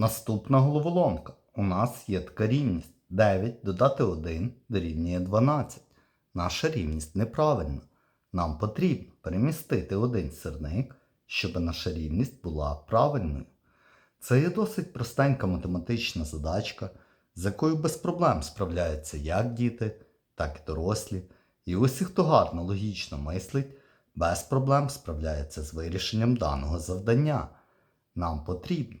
Наступна головоломка. У нас є така рівність 9 додати 1 дорівнює 12. Наша рівність неправильна. Нам потрібно перемістити один сірник, щоб наша рівність була правильною. Це є досить простенька математична задачка, з якою без проблем справляються як діти, так і дорослі. І усі, хто гарно логічно мислить, без проблем справляється з вирішенням даного завдання. Нам потрібно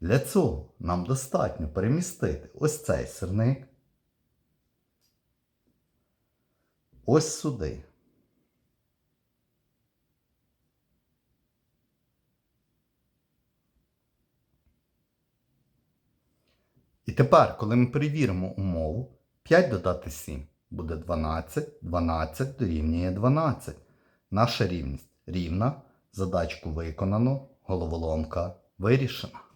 Для цього нам достатньо перемістити ось цей сирник ось сюди. І тепер, коли ми перевіримо умову, 5 додати 7 буде 12, 12 дорівнює 12. Наша рівність рівна, задачку виконано, головоломка вирішена.